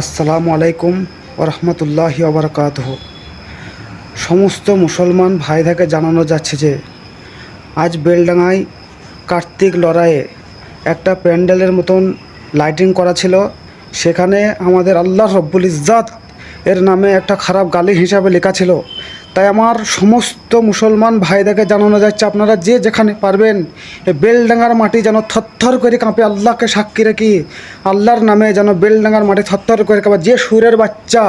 আসসালামু আলাইকুম ওরহমতুল্লাহি আবরকাত সমস্ত মুসলমান ভাইদাকে জানানো যাচ্ছে যে, আজ বেলডাঙায় কার্তিক লড়াইয়ে একটা প্যান্ডেলের মতন লাইটিং করা ছিল। সেখানে আমাদের আল্লাহ রব্বুল ইজাত এর নামে একটা খারাপ গালি হিসাবে লেখা ছিল। তাই আমার সমস্ত মুসলমান ভাইদেরকে জানানো যাচ্ছে, আপনারা যে যেখানে পারবেন বেলডাঙ্গার মাটি যেন থরথর করে কাঁপে, আল্লাহকে সাক্ষী রেখি। আল্লাহর নামে যেন বেলডাঙ্গার মাটি থরথর করে কাঁপে। যে সুরের বাচ্চা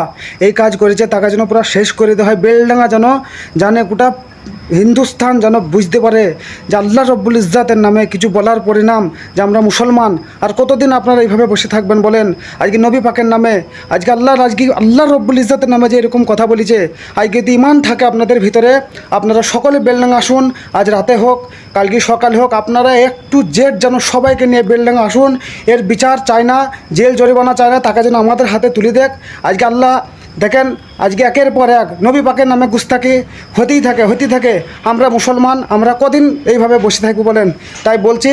এই কাজ করেছে, তাকে যেন পুরো শেষ করে দেওয়া হয়। বেলডাঙ্গা যেন জানে গোটা হিন্দুস্থান যেন বুঝতে পারে যে আল্লাহ রব্বুল ইজ্জাতের নামে কিছু বলার পরিণাম যে আমরা মুসলমান। আর কতদিন আপনারা এইভাবে বসে থাকবেন বলেন? আজকে নবী পাকের নামে, আজকে আল্লাহর আজকে আল্লাহ রব্বুল ইজ্জাতের নামে যে এরকম কথা বলেছে, আজকে যদি ইমান থাকে আপনাদের ভিতরে, আপনারা সকলে বেলডাঙ্গা আসুন, আজ রাতে হোক, কালকে সকালে হোক, আপনারা একটু জেড যেন সবাইকে নিয়ে বেলডাঙ্গা আসুন। এর বিচার চায় না, জেল জরিমানা চায় না, তাকে যেন আমাদের হাতে তুলে দেখ আজকে আল্লাহ দেখেন, আজকে একের পর এক নবী পাকের নামে গুস্তাকি হতেই থাকে হতেই থাকে। আমরা মুসলমান, আমরা কদিন এইভাবে বসে থাকব বলেন? তাই বলছি,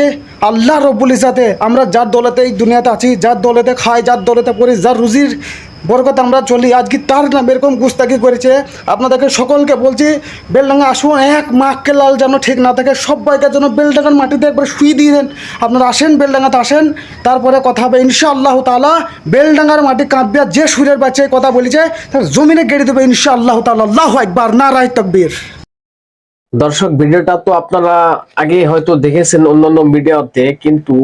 আল্লাহ রব্বুল ইজাতে আমরা যার দলেতে এই দুনিয়াতে আছি, যার দলেতে খাই, যার দলেতে পড়ি, যার রুজির বরকত, আমরা চলি। আজকে তার নাম এরকম গুস্তাকি করেছে। আপনাদেরকে সকলকে বলছি, বেলডাঙ্গা আসুন, এক মাখকে লাল যেন ঠিক না থাকে, সবাইকে যেন বেলডাঙ্গার মাটিতে একবার শুয়ে দিয়ে দেন। আপনারা আসেন, বেলডাঙ্গাতে আসেন, তারপরে কথা হবে। ইনশা আল্লাহ তালা বেলডাঙ্গার মাটি কাঁপবে যে সুরের বাচ্চায় কথা বলেছে, তার জমিনে গেড়ে দেবে ইনশা আল্লাহ তালা আল্লাহ একবার না রায় তকবীর। দর্শক, ভিডিওটা তো আপনারা আগে হয়তো দেখেছেন অন্যান্য মিডিয়াতে, কিন্তু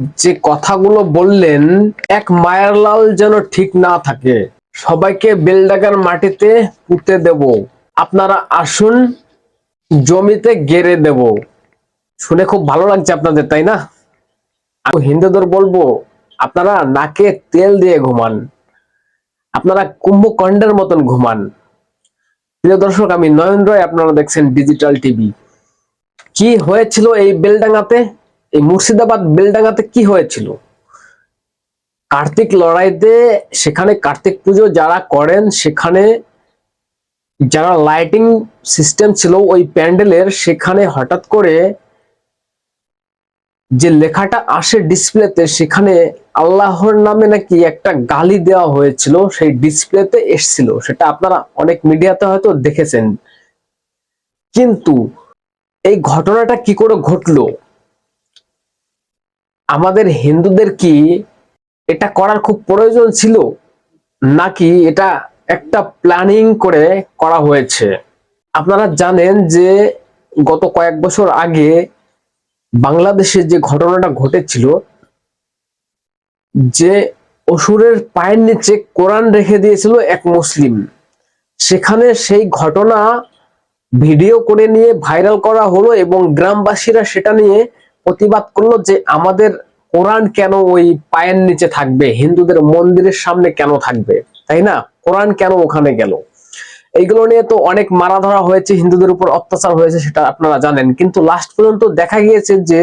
যে কথাগুলো বললেন, এক মায়ার লাল যেন ঠিক না থাকে। সবাইকে বেলডাগার মাটিতে পুঁতে দেব। আপনারা আসুন, জমিতে গেড়ে দেব। শুনে খুব ভালো লাগছে আপনাদের, তাই না? হিন্দুদের বলব, আপনারা নাকে তেল দিয়ে ঘুমান। আপনারা কুম্ভকণ্ডের মতন ঘুমান। প্রিয় দর্শক, আমি নয়ন রয় আপনারা দেখছেন ডিজিটাল টিভি কি হয়েছিল এই বেলডাঙ্গাতে এই মুর্শিদাবাদ বেলডাঙ্গাতে কি হয়েছিল? কার্তিক লড়াইতে সেখানে কার্তিক পুজো যারা করেন, সেখানে যারা লাইটিং সিস্টেম ছিল ওই প্যান্ডেলের, সেখানে হঠাৎ করে যে লেখাটা আসে ডিসপ্লেতে, সেখানে আল্লাহর নামে নাকি একটা গালি দেওয়া হয়েছিল, সেই ডিসপ্লেতে এসছিল। সেটা আপনারা অনেক মিডিয়াতে হয়তো দেখেছেন। কিন্তু এই ঘটনাটা কি করে ঘটলো? আমাদের হিন্দুদের কি এটা করার খুব প্রয়োজন ছিল? নাকি এটা একটা প্ল্যানিং করে করা হয়েছে? আপনারা জানেন যে গত কয়েক বছর আগে বাংলাদেশে যে ঘটনাটা ঘটেছিল, যে অসুরের পায়ের নিচে কোরআন রেখে দিয়েছিল এক মুসলিম। সেখানে সেই ঘটনা ভিডিও করে নিয়ে ভাইরাল করা হলো এবং গ্রামবাসীরা সেটা নিয়ে প্রতিবাদ করল যে আমাদের কোরআন কেন ওই পায়ের নিচে থাকবে? হিন্দুদের মন্দিরের সামনে কেন থাকবে? তাই না? কোরআন কেন ওখানে গেল? এইগুলো নিয়ে তো অনেক মারা ধরা হয়েছে, হিন্দুদের উপর অত্যাচার হয়েছে, সেটা আপনারা জানেন। কিন্তু লাস্ট পর্যন্ত দেখা গিয়েছে যে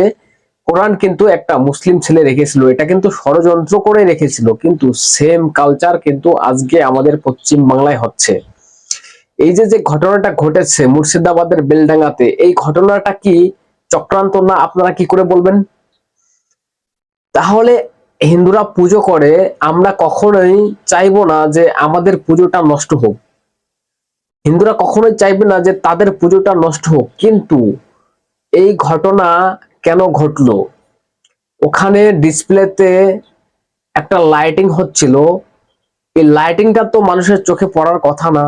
কোরআন কিন্তু একটা মুসলিম ছেলে রেখেছিল। এটা কিন্তু ষড়যন্ত্র করে রেখেছিল। কিন্তু সেম কালচার কিন্তু আজকে আমাদের পশ্চিম বাংলায় হচ্ছে। এই যে যে ঘটনাটা ঘটেছে মুর্শিদাবাদের বেলডাঙ্গাতে, এই ঘটনাটা কি চক্রান্ত না আপনারা কি করে বলবেন? তাহলে হিন্দুরা পুজো করে, আমরা কখনোই চাইব না যে আমাদের পুজোটা নষ্ট হোক। হিন্দুরা কখনোই চাইবে না যে তাদের পুজোটা নষ্ট হোক। কিন্তু এই ঘটনা কেন ঘটলো? ওখানে ডিসপ্লেতে একটা লাইটিং হচ্ছিল। এই লাইটিংটা তো মানুষের চোখে পড়ার কথা না।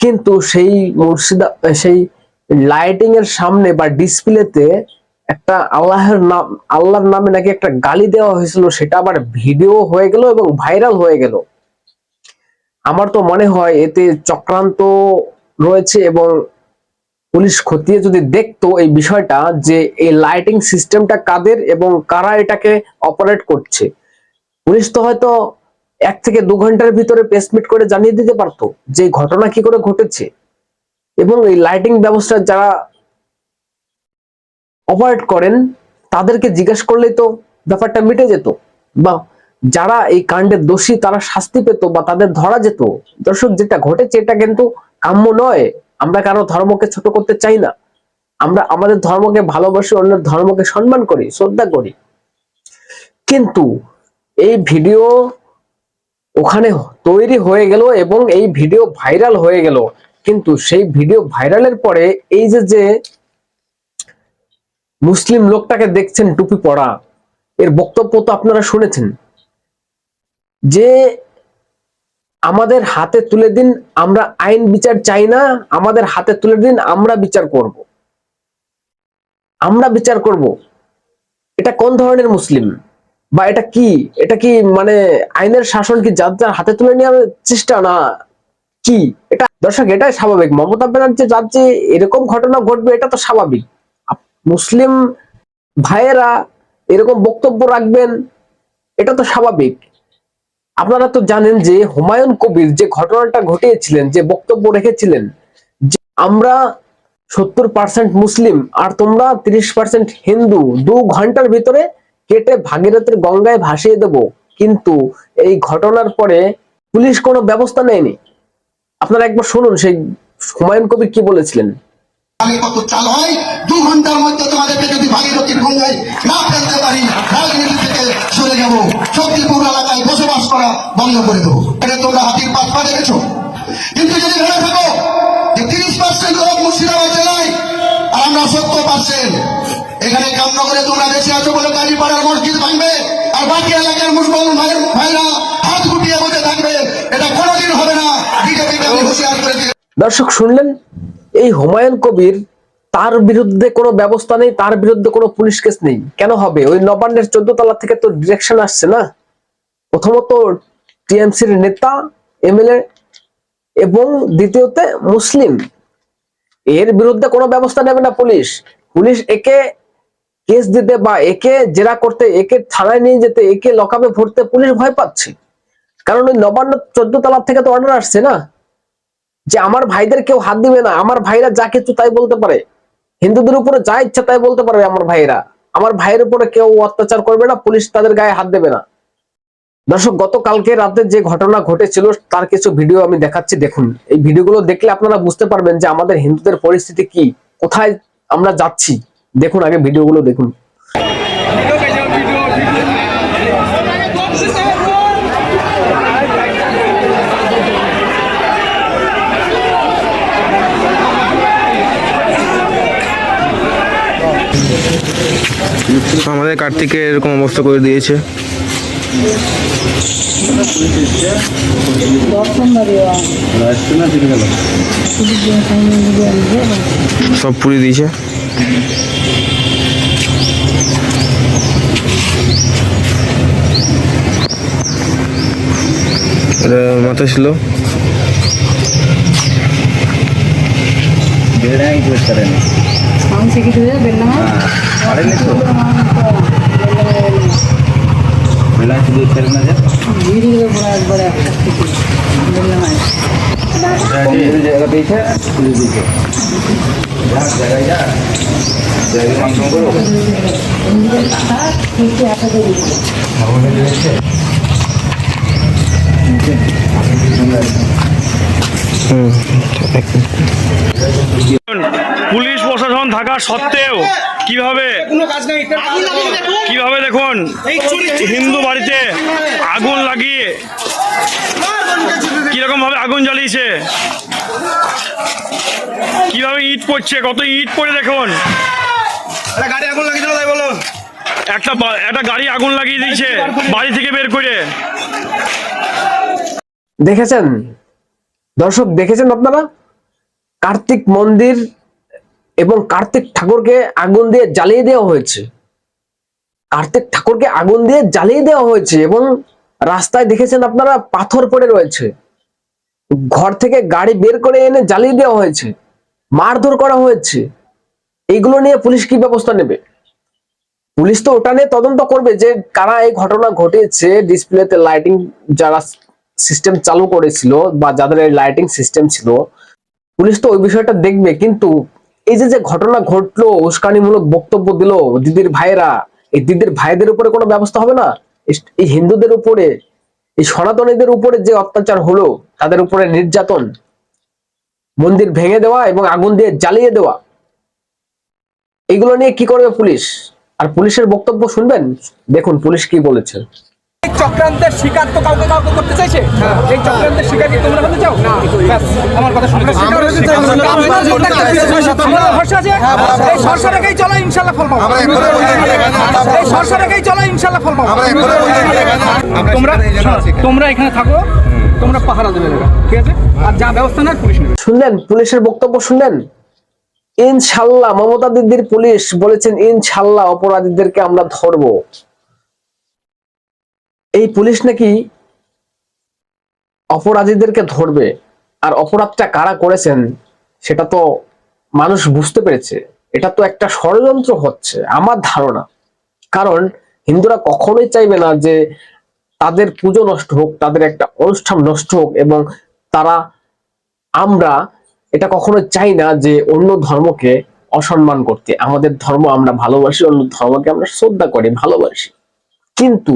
কিন্তু সেই মুর্শিদা, সেই লাইটিং এর সামনে বা ডিসপ্লেতে একটা আল্লাহের নাম, আল্লাহর নামে নাকি একটা গালি দেওয়া হয়েছিল, সেটা আবার ভিডিও হয়ে গেল এবং ভাইরাল হয়ে গেল। আমার তো মনে হয় এতে চক্রান্ত রয়েছে এবং পুলিশ খতিয়ে যদি দেখতো এই বিষয়টা যে এই লাইটিং সিস্টেমটা কাদের এবং কারা এটাকে অপারেট করছে। পুলিশ তো হয়তো এক থেকে দু ঘণ্টার ভিতরে প্রেসমিট করে জানিয়ে দিতে পারতো যে ঘটনা কি করে ঘটেছে। এবং এই লাইটিং ব্যবস্থা যারা অপারেট করেন, তাদেরকে জিজ্ঞেস করলেই তো ব্যাপারটা মিটে যেত বা যারা এই কাণ্ডের দোষী, তারা শাস্তি পেত বা তাদের ধরা যেত। দর্শক, যেটা ঘটেছে এটা কিন্তু কাম্য নয়। আমরা কারও ধর্মকে ছোট করতে চাই না। আমরা আমাদের ধর্মকে ভালোবাসি, অন্যের ধর্মকে সম্মান করি, শ্রদ্ধা করি। কিন্তু এই ভিডিও ওখানে তৈরি হয়ে গেল এবং এই ভিডিও ভাইরাল হয়ে গেল। কিন্তু সেই ভিডিও ভাইরালের পরে এই যে যে মুসলিম লোকটাকে দেখছেন টুপি পরা, এর বক্তব্য তো আপনারা শুনেছেন। যে আমাদের হাতে তুলে দিন, আমরা আইন বিচার চাই না, আমাদের হাতে তুলে দিন, আমরা বিচার করব। আমরা বিচার করব। এটা কোন ধরনের মুসলিম? বা এটা কি? এটা কি মানে আইনের শাসন কি যার যার হাতে তুলে নেওয়ার চেষ্টা না কি? এটা দর্শক, এটাই স্বাভাবিক। মমতা ব্যানার্জি রাজ্যে এরকম ঘটনা ঘটবে, এটা তো স্বাভাবিক। মুসলিম ভাইয়েরা এরকম বক্তব্য রাখবেন, এটা তো স্বাভাবিক। আপনারা তো জানেন যে হুমায়ুন কবির যে ঘটনাটা ঘটিয়েছিলেন, যে বক্তব্য রেখেছিলেন, যে আমরা সত্তর পার্সেন্ট মুসলিম আর তোমরা তিরিশ পার্সেন্ট হিন্দু, দু ঘণ্টার ভিতরে কেটে ভাগীরথের গঙ্গায় ভাসিয়ে দেব। কিন্তু এই ঘটনার পরে পুলিশ কোনো ব্যবস্থা নেয়নি। আপনারা একবার শুনুন, সেই হুমায়ুন কবির কি বলেছিলেন? কিন্তু যদি যে তিরিশ পার্সেন্ট মুর্শিদাবাদ জেলায়, আর আমরা এখানে কামনগরে তোমরা বেশি আছো বলে কাজীপাড়ার মসজিদ ভাঙবে, আর বাকি এলাকার মুসলমান ভাইরা হাত গুটিয়ে বসে থাকবে এটা কোনোদিন হবে না বিজেপিকে আমি হুঁশিয়ার করে দিই দর্শক, শুনলেন? এই হুমায়ুন কবির তার বিরুদ্ধে কোনো ব্যবস্থা নেই, তার বিরুদ্ধে কোনো পুলিশ কেস নেই। কেন হবে? ওই নবান্নের চোদ্দ তলা থেকে তো ডিরেকশন আসছে না? প্রথমত টিএমসির নেতা, এমএলএ এবং দ্বিতীয়তে মুসলিম। এর বিরুদ্ধে কোনো ব্যবস্থা নেবে না পুলিশ। পুলিশ একে কেস দিতে বা একে জেরা করতে, একে থানায় নিয়ে যেতে, একে লকাপে ভরতে পুলিশ ভয় পাচ্ছে। কারণ ওই নবান্ন চোদ্দ তলার থেকে তো অর্ডার আসছে না? যে আমার ভাইদের কেউ হাত দিবে না, আমার ভাইরা যা কিছু তাই বলতে পারে। হিন্দুদের উপরে যা ইচ্ছা তাই বলতে পারবে আমার ভাইরা আমার ভাইয়ের উপরে কেউ অত্যাচার করবে না, পুলিশ তাদের গায়ে হাত দেবে না। দর্শক, গতকালকে রাতে যে ঘটনা ঘটেছিল, তার কিছু ভিডিও আমি দেখাচ্ছি, দেখুন। এই ভিডিওগুলো দেখলে আপনারা বুঝতে পারবেন যে আমাদের হিন্দুদের পরিস্থিতি কি, কোথায় আমরা যাচ্ছি। দেখুন, আগে ভিডিওগুলো দেখুন। আমাদের কার্তিকের এরকম অবস্থা করে দিয়েছে। সব পুড়িয়ে দিয়েছে। মাথা ছিল। சிக்கிட்டு வெள்ளமே வெள்ளாச்சி பெருமாள் வீடுகளை கூட ஏற்பட வெள்ளமாய் জায়গা পেয়েছে তুলে দিয়েছে জায়গায় যা জায়গা মাংস করো পুলিশ প্রশাসন থাকা সত্ত্বেও কীভাবে কীভাবে দেখুন, হিন্দু বাড়িতে আগুন লাগিয়ে কীরকম ভাবে আগুন জ্বালিয়েছে? কীভাবে ইট পড়ছে? কত ইট পড়ে দেখুন। গাড়ি আগুন একটা একটা গাড়ি আগুন লাগিয়ে দিয়েছে বাড়ি থেকে বের করে। দেখেছেন? দর্শক, দেখেছেন আপনারা? কার্তিক মন্দির এবং কার্তিক ঠাকুরকে আগুন দিয়ে জ্বালিয়ে দেওয়া হয়েছে। কার্তিক ঠাকুরকে আগুন দিয়ে জ্বালিয়ে দেওয়া হয়েছে এবং রাস্তায় দেখেছেন আপনারা, পাথর পড়ে রয়েছে। ঘর থেকে গাড়ি বের করে এনে জ্বালিয়ে দেওয়া হয়েছে, মারধর করা হয়েছে। এইগুলো নিয়ে পুলিশ কি ব্যবস্থা নেবে? পুলিশ তো ওটা নিয়ে তদন্ত করবে যে কারা এই ঘটনা ঘটেছে, ডিসপ্লেতে লাইটিং যারা সিস্টেম চালু করেছিল বা যাদের লাইটিং সিস্টেম ছিল, পুলিশ তো ওই বিষয়টা দেখবে। কিন্তু এই যে যে ঘটনা ঘটলো, উস্কানিমূলক বক্তব্য দিল, দিদির ভাইয়েরা, এই দিদির ভাইদের উপরে কোনো ব্যবস্থা হবে না? এই হিন্দুদের উপরে, এই সনাতনীদের উপরে যে অত্যাচার হলো, তাদের উপরে নির্যাতন, মন্দির ভেঙে দেওয়া এবং আগুন দিয়ে জ্বালিয়ে দেওয়া এগুলো নিয়ে কি করবে পুলিশ? আর পুলিশের বক্তব্য শুনবেন? দেখুন পুলিশ কি বলেছে। চক্রান্তের শিকার তো কাউকে কাউকে করতে চাইছে? এই চক্রান্তের শিকার কি তোমরা হতে চাও? আমার কথা শুনে ভরসা এই সরষা রেখেই চলো ইনশাল্লাহ ফল পাবো। এই সরষা রেখেই চলো ইনশাল্লাহ ফল পাবো। তোমরা তোমরা এখানে থাকো তোমরা পাহারা দেবে ঠিক আছে? আর যা ব্যবস্থা নেয় পুলিশ নেবে। শুনলেন? পুলিশের বক্তব্য শুনলেন? ইনশাল্লাহ মমতা দিদির পুলিশ বলেছেন ইনশাল্লাহ অপরাধীদেরকে আমরা ধরবো। এই পুলিশ নাকি অপরাধীদেরকে ধরবে? আর অপরাধটা কারা করেছেন সেটা তো মানুষ বুঝতে পেরেছে। এটা তো একটা ষড়যন্ত্র হচ্ছে, আমার ধারণা। কারণ হিন্দুরা কখনোই চাইবে না যে তাদের পুজো নষ্ট হোক, তাদের একটা অনুষ্ঠান নষ্ট হোক, এবং তারা, আমরা এটা কখনো চাই না যে অন্য ধর্মকে অসম্মান করতে। আমাদের ধর্ম আমরা ভালোবাসি, অন্য ধর্মকে আমরা শ্রদ্ধা করি, ভালোবাসি। কিন্তু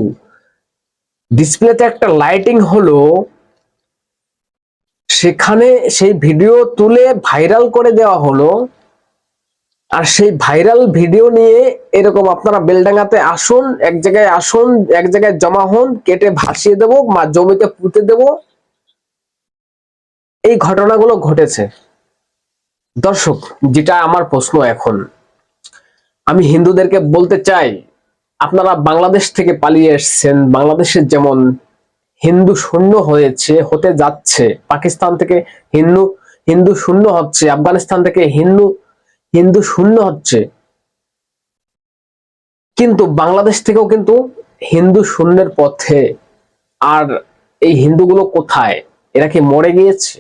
ডিসপ্লেতে একটা লাইটিং হলো, সেখানে সেই ভিডিও তুলে ভাইরাল করে দেওয়া হলো, আর সেই ভাইরাল ভিডিও নিয়ে এরকম আপনারা বেলডাঙ্গাতে আসুন, এক জায়গায় আসুন, এক জায়গায় জমা হন, কেটে ভাসিয়ে দেবো মা জমিতে পুঁতে দেবো। এই ঘটনাগুলো ঘটেছে। দর্শক, যেটা আমার প্রশ্ন এখন, আমি হিন্দুদেরকে বলতে চাই আপনারা বাংলাদেশ থেকে পালিয়ে এসছেন। বাংলাদেশের যেমন হিন্দু শূন্য হয়েছে, হতে যাচ্ছে, পাকিস্তান থেকে হিন্দু হিন্দু শূন্য হচ্ছে, আফগানিস্তান থেকে হিন্দু হিন্দু শূন্য হচ্ছে। কিন্তু বাংলাদেশ থেকেও কিন্তু হিন্দু শূন্যের পথে। আর এই হিন্দুগুলো কোথায়? এরা কি মরে গিয়েছে?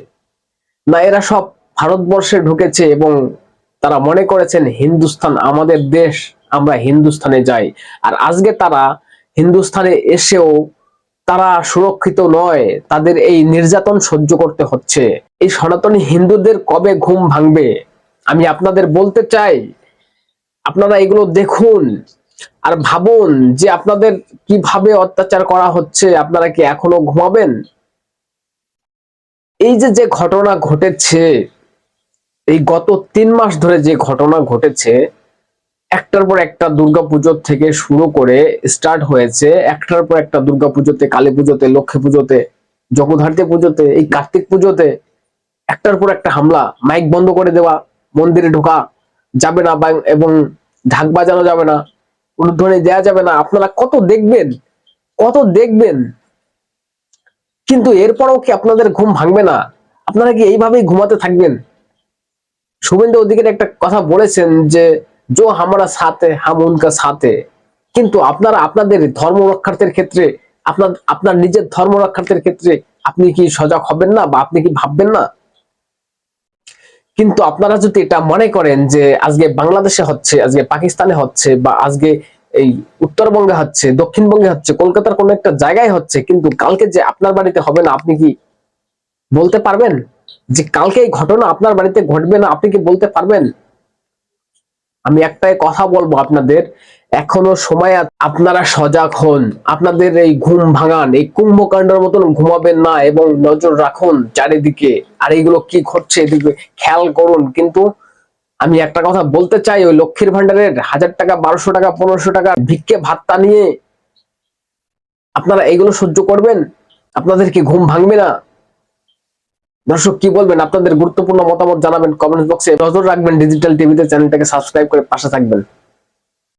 না, এরা সব ভারতবর্ষে ঢুকেছে এবং তারা মনে করেছেন, হিন্দুস্তান আমাদের দেশ। আমরা হিন্দুস্থানে যাই। আর আজকে তারা হিন্দুস্থানে এসেও তারা সুরক্ষিত নয়, তাদের এই নির্যাতন সহ্য করতে হচ্ছে। এই সনাতনী হিন্দুদের কবে ঘুম ভাঙবে? আমি আপনাদের বলতে চাই, আপনারা এগুলো দেখুন আর ভাবুন যে আপনাদের কীভাবে অত্যাচার করা হচ্ছে, আপনারা কি এখনও ঘুমাবেন? এই যে যে ঘটনা ঘটেছে, এই গত তিন মাস ধরে যে ঘটনা ঘটেছে একটার পর একটা দুর্গাপুজোর থেকে শুরু করে স্টার্ট হয়েছে। একটার পর একটা দুর্গাপুজোতে কালী পুজোতে, লক্ষ্মী পুজোতে, জগদ্ধাত্রী পুজোতে, এই কার্তিক পুজোতে একটার পর একটা হামলা মাইক বন্ধ করে দেওয়া, মন্দিরে ঢোকা যাবে না এবং ঢাক বাজানো যাবে না উলুধ্বনি দেওয়া যাবে না। আপনারা কত দেখবেন কত দেখবেন। কিন্তু এরপরও কি আপনাদের ঘুম ভাঙবে না? আপনারা কি এইভাবেই ঘুমাতে থাকবেন? শুভেন্দু অধিকারী একটা কথা বলেছেন যে জো হামারা সাথে হাম উনকা সাথে কিন্তু আপনারা আপনাদের ধর্ম রক্ষার্থের ক্ষেত্রে আপনার আপনার নিজের ধর্ম রক্ষার্থের ক্ষেত্রে আপনি কি সজাগ হবেন না বা আপনি কি ভাববেন না কিন্তু আপনারা যদি এটা মনে করেন যে আজকে বাংলাদেশে হচ্ছে আজকে পাকিস্তানে হচ্ছে বা আজকে এই উত্তরবঙ্গে হচ্ছে, দক্ষিণবঙ্গে হচ্ছে, কলকাতার কোন একটা জায়গায় হচ্ছে, কিন্তু কালকে যে আপনার বাড়িতে হবে না, আপনি কি বলতে পারবেন? যে কালকে এই ঘটনা আপনার বাড়িতে ঘটবে না, আপনি কি বলতে পারবেন? আমি একটাই কথা বলব আপনাদের, এখনও সময় আপনারা সজাগ হন, আপনাদের এই ঘুম ভাঙান, এই কুম্ভকাণ্ডের মতন ঘুমাবেন না এবং নজর রাখুন চারিদিকে, আর এইগুলো কি ঘটছে এদিকে খেয়াল করুন। কিন্তু আমি একটা কথা বলতে চাই, ওই লক্ষ্মীর ভান্ডারের হাজার টাকা, বারোশো টাকা, পনেরোশো টাকা ভিক্ষে ভাত্তা নিয়ে আপনারা এগুলো সহ্য করবেন? আপনাদের কি ঘুম ভাঙবে না? দর্শক, কি বলবেন? আপনাদের গুরুত্বপূর্ণ মতামত জানাবেন কমেন্ট বক্সে। নজর রাখবেন ডিজিটাল টিভিতে, চ্যানেলটাকে সাবস্ক্রাইব করে পাশে থাকবেন।